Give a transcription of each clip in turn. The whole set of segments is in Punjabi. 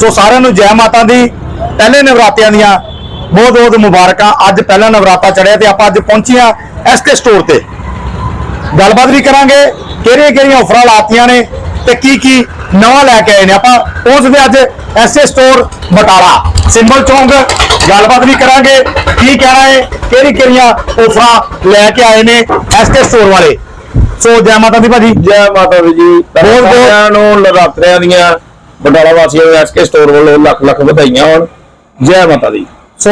ਸੋ ਸਾਰਿਆਂ ਨੂੰ ਜੈ ਮਾਤਾ ਦੀ ਪਹਿਲੇ ਨਵਰਾਤਿਆਂ ਦੀਆਂ ਬਹੁਤ ਬਹੁਤ ਮੁਬਾਰਕਾਂ। ਅੱਜ ਪਹਿਲਾ ਨਵਰਾਤਾ ਚੜਿਆ ਤੇ ਆਪਾਂ ਅੱਜ ਪਹੁੰਚੇ ਆ ਐਸਕੇ ਸਟੋਰ ਤੇ। ਗੱਲਬਾਤ ਵੀ ਕਰਾਂਗੇ ਕਿਹੜੀਆਂ ਕਿਹੜੀਆਂ ਆਫਰਾਂ ਲਾਤੀਆਂ ਨੇ ਤੇ ਕੀ ਕੀ ਨਵਾਂ ਲੈ ਕੇ ਆਏ ਨੇ। ਆਪਾਂ ਪਹੁੰਚਦੇ ਅੱਜ ਐਸਏ ਸਟੋਰ ਬਟਾਲਾ। ਸਿੰਬਲ ਚੌਂਕ ਗੱਲਬਾਤ ਵੀ ਕਰਾਂਗੇ ਕੀ ਕਹਿਣਾ ਹੈ ਕਿਹੜੀ ਕਿਹੜੀਆਂ ਆਫਰਾਂ ਲੈ ਕੇ ਆਏ ਨੇ ਐਸਕੇ ਸਟੋਰ ਵਾਲੇ। ਸੋ ਜੈ ਮਾਤਾ ਦੀ ਭਾਜੀ। ਜੈ ਮਾਤਾ ਦੀ ਜੀ। ਬਹੁਤ- ਸਾਰਿਆਂ ਨੂੰ ਦੀਆਂ ਬਟਾਲਾ ਵਾਸੀਆਂ ਨੂੰ ਐਸਕੇ ਸਟੋਰ ਵੱਲੋਂ ਲੱਖ ਲੱਖ ਵਧਾਈਆਂ ਹੋਣ। ਜੈ ਮਾਤਾ ਦੀ। ਸੋ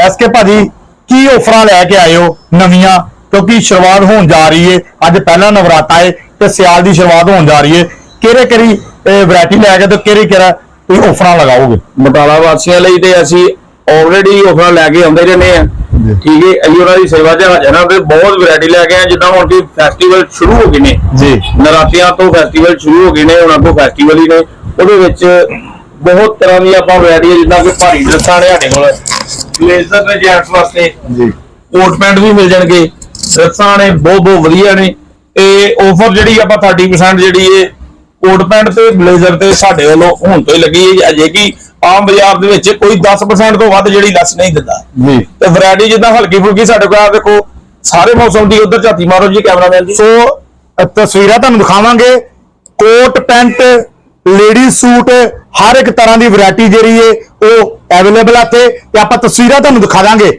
ਐਸਕੇ ਭਾਜੀ ਕੀ ਆਫਰਾਂ ਲੈ ਕੇ ਆਏ ਹੋ ਨਵੀਆਂ? ਕਿਉਂਕਿ ਸ਼ੁਰੂਆਤ ਹੋਣ ਜਾ ਰਹੀ ਹੈ ਅੱਜ ਪਹਿਲਾ ਨਵਰਾਤਾ ਹੈ ਤੇ ਸਿਆਲ ਦੀ ਸ਼ੁਰੂਆਤ ਹੋਣ ਜਾ ਰਹੀ ਹੈ ਕਿਹੜੇ ਕਿਹੜੀ ਵੈਰਾਈਟੀ ਲੈ ਕੇ ਤੇ ਕਿਹੜੀ ਕਿਹੜਾ ਤੁਸੀਂ ਆਫਰਾਂ ਲਗਾਓਗੇ? ਬਟਾਲਾ ਵਾਸੀਆਂ ਲਈ ਤੇ ਅਸੀਂ ਆਲਰੇਡੀ ਆਫਰਾਂ ਲੈ ਕੇ ਆਉਂਦੇ ਰਹਿੰਦੇ ਆ। ਠੀਕ ਹੈ ਅਸੀਂ ਉਹਨਾਂ ਦੀ ਸੇਵਾ 'ਚ ਹਾਜ਼ਰ ਹਾਂ ਤੇ ਬਹੁਤ ਵੈਰਾਈਟੀ ਲੈ ਕੇ ਆਏ ਜਿੱਦਾਂ ਹੁਣ ਕਿ ਫੈਸਟੀਵਲ ਸ਼ੁਰੂ ਹੋ ਗਏ ਨੇ। ਜੀ। ਨਰਾਤਿਆਂ ਤੋਂ ਫੈਸਟੀਵਲ ਸ਼ੁਰੂ ਹੋ ਗਏ ਨੇ ਹੁਣ ਅੱਗੋਂ ਫੈਸਟੀਵਲ ਹੀ ਨੇ। ਉਹਦੇ ਵਿੱਚ ਬਹੁਤ ਤਰ੍ਹਾਂ ਦੀਆਂ ਆਪਾਂ ਵੈਰਾਈਟੀ ਜਿੱਦਾਂ ਕਿ ਭਾਰੀ ਡਰੈਸਾਂ ਨੇ ਸਾਡੇ ਕੋਲ। ਬਲੇਜ਼ਰ ਨੇ ਜੈਂਟਸ ਵਾਸਤੇ ਜੀ। ਕੋਟ ਪੈਂਟ ਵੀ ਮਿਲ ਜਾਣਗੇ। ਡਰੈਸਾਂ ਨੇ ਬਹੁਤ ਬਹੁਤ ਵਧੀਆ ਨੇ। ਤੇ ਆਫਰ ਜਿਹੜੀ ਆਪਾਂ 30% ਜਿਹੜੀ ਏ ਕੋਟ ਪੈਂਟ ਤੇ ਬਲੇਜ਼ਰ ਤੇ ਸਾਡੇ ਵੱਲੋਂ ਹੁਣ ਤੋਂ ਹੀ ਲੱਗੀ ਹੈ ਅਜੇ ਕਿ ਆਮ ਬਾਜ਼ਾਰ ਦੇ ਵਿੱਚ ਕੋਈ 10% ਤੋਂ ਵੱਧ ਜਿਹੜੀ ਲੈਸ ਨਹੀਂ ਦਿੰਦਾ। ਜੀ। ਤੇ ਵੈਰਾਈਟੀ ਜਿੱਦਾਂ ਹਲਕੀ ਫੁਲਕੀ ਸਾਡੇ ਕੋਲ ਆ ਦੇਖੋ ਸਾਰੇ ਮੌਸਮ ਦੀ ਉਧਰ ਝਾਤੀ ਮਾਰੋ ਜੀ ਕੈਮਰਾਮੈਨ ਜੀ। ਸੋ ਤਸਵੀਰਾਂ ਤੁਹਾਨੂੰ ਦਿਖਾਵਾਂਗੇ। ਕੋਟ ਪੈਂਟ ਲੇਡੀ ਸੂਟ, ਹਰ ਇੱਕ ਤਰ੍ਹਾਂ ਦੀ ਵੈਰਾਈਟੀ ਜਿਹੜੀ ਏ, ਉਹ ਅਵੇਲੇਬਲ ਆ ਤੇ ਤੇ ਆਪਾਂ ਤਸਵੀਰਾਂ ਤੁਹਾਨੂੰ ਦਿਖਾ ਦਾਂਗੇ।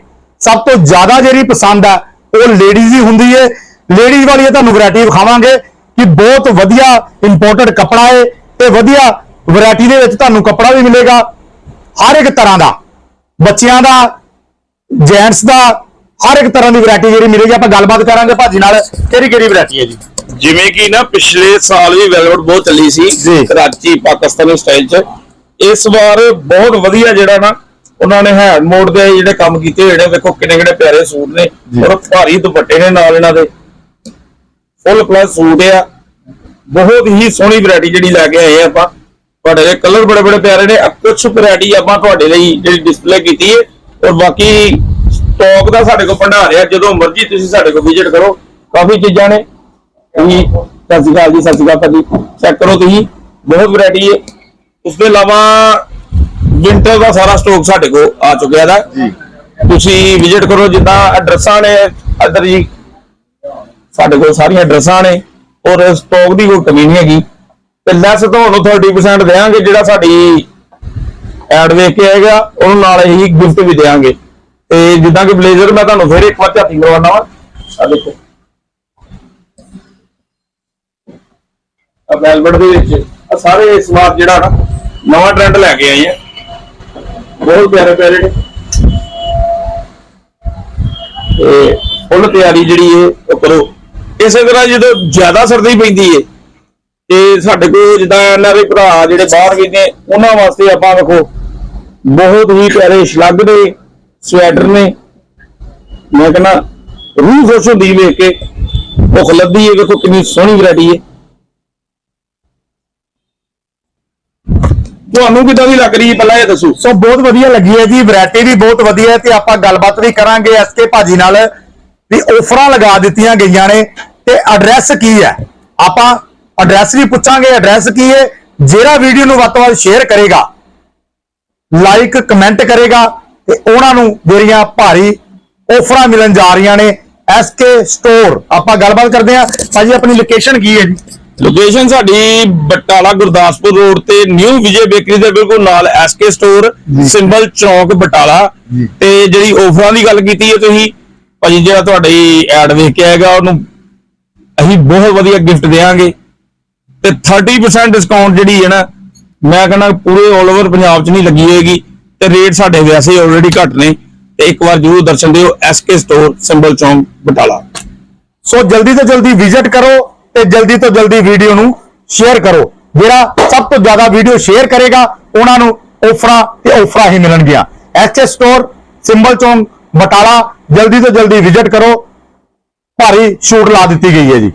ਸਭ ਤੋਂ ਜ਼ਿਆਦਾ ਜਿਹੜੀ ਪਸੰਦ ਆ, ਉਹ ਲੇਡੀਜ਼ ਹੀ ਹੁੰਦੀ ਏ। ਲੇਡੀਜ਼ ਵਾਲੀ ਇਹ ਤੁਹਾਨੂੰ ਵੈਰਾਈਟੀ ਵਿਖਾਵਾਂਗੇ ਕਿ ਬਹੁਤ ਵਧੀਆ ਇੰਪੋਰਟਡ ਕੱਪੜਾ ਏ ਤੇ ਵਧੀਆ ਵੈਰਾਈਟੀ ਦੇ ਵਿੱਚ ਤੁਹਾਨੂੰ ਕੱਪੜਾ ਵੀ ਮਿਲੇਗਾ, ਹਰ ਇੱਕ ਤਰ੍ਹਾਂ ਦਾ। ਬੱਚਿਆਂ ਦਾ ਜੈਂਟਸ ਦਾ, ਹਰ ਇੱਕ ਤਰ੍ਹਾਂ ਦੀ ਵੈਰਾਈਟੀ ਜਿਹੜੀ ਮਿਲੇਗੀ। ਆਪਾਂ ਗੱਲਬਾਤ ਕਰਾਂਗੇ ਭਾਜੀ ਨਾਲ ਕਿਹੜੀ ਕਿਹੜੀ ਵੈਰਾਈਟੀ ਹੈ ਜੀ? ਜਿਵੇਂ ਕਿ ਨਾ ਪਿਛਲੇ ਸਾਲ ਵੀ ਵੈਲਵਟ ਬਹੁਤ ਚੱਲੀ ਸੀ। ਕਰਾਚੀ ਪਾਕਿਸਤਾਨੀ ਸਟਾਈਲ 'ਚ। ਇਸ ਵਾਰ ਬਹੁਤ ਵਧੀਆ ਜਿਹੜਾ ਨਾ ਉਹਨਾਂ ਨੇ ਹੈਂਡ ਮੋਡ ਦੇ ਜਿਹੜੇ ਕੰਮ ਕੀਤੇ ਹੋਏ ਨੇ ਵੇਖੋ ਕਿੰਨੇ ਕਿੰਨੇ ਪਿਆਰੇ ਸੂਟ ਨੇ। ਔਰ ਭਾਰੀ ਦੁਪੱਟੇ ਨੇ ਨਾਲ ਇਹਨਾਂ ਦੇ। ਫੁੱਲ ਪਲੱਸ ਸੂਟ ਆ। ਬਹੁਤ ਹੀ ਸੋਹਣੀ ਵੈਰਾਈਟੀ ਜਿਹੜੀ ਲੈ ਕੇ ਆਏ ਆਪਾਂ। ਤੁਹਾਡੇ ਦੇ ਕਲਰ ਬੜੇ ਬੜੇ ਪਿਆਰੇ ਨੇ ਕੁਝ ਵੈਰਾਈਟੀ ਆਪਾਂ ਤੁਹਾਡੇ ਲਈ ਜਿਹੜੀ ਡਿਸਪਲੇ ਕੀਤੀ ਹੈ ਔਰ ਬਾਕੀ ਸਟਾਕ ਦਾ ਸਾਡੇ ਕੋਲ ਭੰਡਾਰ ਆ। ਜਦੋਂ ਮਰਜ਼ੀ ਤੁਸੀਂ ਸਾਡੇ ਕੋਲ ਵਿਜ਼ਿਟ ਕਰੋ ਕਾਫੀ ਚੀਜ਼ਾਂ ਨੇ। ਤੁਸੀਂ ਸਤਿ ਸ਼੍ਰੀ ਅਕਾਲ ਜੀ ਸਤਿ ਸ਼੍ਰੀ ਅਕਾਲ ਭਾਜੀ। ਚੈੱਕ ਕਰੋ ਤੁਸੀਂ ਬਹੁਤ ਵੈਰਾਈਟੀ ਹੈ। ਉਸ ਤੋਂ ਇਲਾਵਾ ਵਿੰਟਰ ਦਾ ਸਾਰਾ ਸਟਾਕ ਸਾਡੇ ਕੋਲ ਆ ਚੁੱਕਿਆ ਦਾ। ਤੁਸੀਂ ਵਿਜ਼ਿਟ ਕਰੋ ਜਿੱਦਾਂ ਐਡਰੈਸਾਂ ਨੇ ਇੱਧਰ ਜੀ ਸਾਡੇ ਕੋਲ ਸਾਰੀਆਂ ਐਡਰੈਸਾਂ ਨੇ। ਔਰ ਸਟਾਕ ਦੀ ਕੋਈ ਕਮੀ ਨਹੀਂ ਹੈਗੀ। ਤੇ ਲੈਸ ਤੁਹਾਨੂੰ 30% ਦੇਵਾਂਗੇ ਜਿਹੜਾ ਸਾਡੀ ਐਡ ਵੇਖ ਕੇ ਆਏਗਾ ਉਹਨੂੰ ਨਾਲ ਹੀ ਗਿਫਟ ਵੀ ਦੇਵਾਂਗੇ। ਤੇ ਜਿੱਦਾਂ ਕਿ ਬਲੇਜ਼ਰ ਮੈਂ ਤੁਹਾਨੂੰ ਫਿਰ ਇੱਕ ਵਾਰ ਝਾਤੀ ਕਰਵਾਉਣਾ ਵਾ। ਆ ਦੇਖੋ। ਵੈਲਵਟ ਦੇ ਵਿੱਚ ਆ ਸਾਰੇ ਵਾਰ ਜਿਹੜਾ ਨਾ ਨਵਾਂ ਟ੍ਰੈਂਡ ਲੈ ਕੇ ਆਏ ਆ। ਬਹੁਤ ਪਿਆਰੇ ਪਿਆਰੇ ਨੇ। ਤੇ ਫੁੱਲ ਤਿਆਰੀ ਜਿਹੜੀ ਹੈ ਉਹ ਕਰੋ। ਇਸੇ ਤਰ੍ਹਾਂ ਜਦੋਂ ਜ਼ਿਆਦਾ ਸਰਦੀ ਪੈਂਦੀ ਹੈ ਤੇ ਸਾਡੇ ਕੋਲ ਜਿੱਦਾਂ ਇਹਨਾਂ ਦੇ ਭਰਾ ਜਿਹੜੇ ਬਾਹਰ ਗਏ ਨੇ, ਉਹਨਾਂ ਵਾਸਤੇ ਆਪਾਂ ਵੇਖੋ, ਬਹੁਤ ਹੀ ਪਿਆਰੇ ਸ਼ਲੱਗ ਦੇ ਸਵੈਟਰ ਨੇ। ਮੈਂ ਕਹਿੰਦਾ ਰੂਹ ਖੁਸ਼ ਹੁੰਦੀ ਵੇਖ ਕੇ, ਭੁੱਖ ਲੱਗੀ ਹੈ ਵੇਖੋ ਕਿੰਨੀ ਸੋਹਣੀ ਵੈਰਾਈਟੀ ਹੈ ਤੁਹਾਨੂੰ ਕਿਦਾਂ ਦੀ ਲੱਗ ਰਹੀ ਹੈ ਪਹਿਲਾਂ ਇਹ ਦੱਸੋ। ਸੋ ਬਹੁਤ ਵਧੀਆ ਲੱਗੀ ਹੈ ਜੀ ਵੈਰਾਈਟੀ ਵੀ ਬਹੁਤ ਵਧੀਆ ਹੈ ਤੇ ਆਪਾਂ ਗੱਲਬਾਤ ਵੀ ਕਰਾਂਗੇ ਐਸਕੇ ਭਾਜੀ ਨਾਲ ਵੀ ਆਫਰਾਂ ਲਗਾ ਦਿੱਤੀਆਂ ਗਈਆਂ ਨੇ ਤੇ ਐਡਰੈਸ ਕੀ ਹੈ? ਆਪਾਂ ਐਡਰੈਸ ਵੀ ਪੁੱਛਾਂਗੇ ਐਡਰੈਸ ਕੀ ਹੈ? ਜਿਹੜਾ ਵੀਡੀਓ ਨੂੰ ਵੱਧ ਤੋਂ ਵੱਧ ਸ਼ੇਅਰ ਕਰੇਗਾ ਲਾਈਕ ਕਮੈਂਟ ਕਰੇਗਾ ਤੇ ਉਹਨਾਂ ਨੂੰ ਜਿਹੜੀਆਂ ਭਾਰੀ ਆਫਰਾਂ ਮਿਲਣ ਜਾ ਰਹੀਆਂ ਨੇ ਐਸਕੇ ਸਟੋਰ ਆਪਾਂ ਗੱਲਬਾਤ ਕਰਦੇ ਹਾਂ। ਭਾਜੀ, ਆਪਣੀ ਲੋਕੇਸ਼ਨ ਕੀ ਹੈ ਜੀ? ਲੋਕੇਸ਼ਨ ਸਾਡੀ ਬਟਾਲਾ ਗੁਰਦਾਸਪੁਰ ਰੋਡ ਤੇ ਨਿਊ ਵਿਜੇ ਬੇਕਰੀ ਦੇ ਬਿਲਕੁਲ ਨਾਲ ਐਸਕੇ ਸਟੋਰ। ਸਿੰਬਲ ਚੌਂਕ ਬਟਾਲਾ। ਤੇ ਜਿਹੜੀ ਆਫਰਾਂ ਦੀ ਗੱਲ ਕੀਤੀ ਹੈ ਤੁਸੀਂ ਭਾਜੀ ਜਿਹੜਾ ਤੁਹਾਡੀ ਐਡ ਵੇਖ ਕੇ ਆਏਗਾ ਉਹਨੂੰ ਅਸੀਂ ਬਹੁਤ ਵਧੀਆ ਗਿਫਟ ਦੇਵਾਂਗੇ। ਤੇ 30% ਡਿਸਕਾਊਂਟ ਜਿਹੜੀ ਹੈ ਨਾ ਮੈਂ ਕਹਿੰਦਾ ਪੂਰੇ 올 ਓਵਰ ਪੰਜਾਬ 'ਚ ਨਹੀਂ ਲੱਗੀ ਹੋਏਗੀ। ਤੇ ਰੇਟ ਸਾਡੇ ਵੈਸੇ ਆਲਰੇਡੀ ਘੱਟ ਨੇ। ਤੇ ਇੱਕ ਵਾਰ ਜਰੂਰ ਦਰਸ਼ਨ ਦਿਓ ਐਸਕੇ ਸਟੋਰ ਸਿੰਬਲ ਚੌਂਕ ਬਟਾਲਾ। ਸੋ ਜਲਦੀ ਤੋਂ ਜਲਦੀ ਵਿਜ਼ਿਟ ਕਰੋ। ਤੇ ਜਲਦੀ ਤੋਂ ਜਲਦੀ ਵੀਡੀਓ ਨੂੰ ਸ਼ੇਅਰ ਕਰੋ। ਜਿਹੜਾ ਸਭ ਤੋਂ ਜ਼ਿਆਦਾ ਵੀਡੀਓ ਸ਼ੇਅਰ ਕਰੇਗਾ, ਉਹਨਾਂ ਨੂੰ ਆਫਰਾਂ ਤੇ ਆਫਰਾਂ ਹੀ ਮਿਲਣਗੀਆਂ। ਐਚਏ ਸਟੋਰ ਸਿੰਬਲ ਚੌਂਕ ਬਟਾਲਾ ਜਲਦੀ ਤੋਂ ਜਲਦੀ ਵਿਜ਼ਿਟ ਕਰੋ। ਭਾਰੀ ਛੂਟ ਲਾ ਦਿੱਤੀ ਗਈ ਹੈ ਜੀ।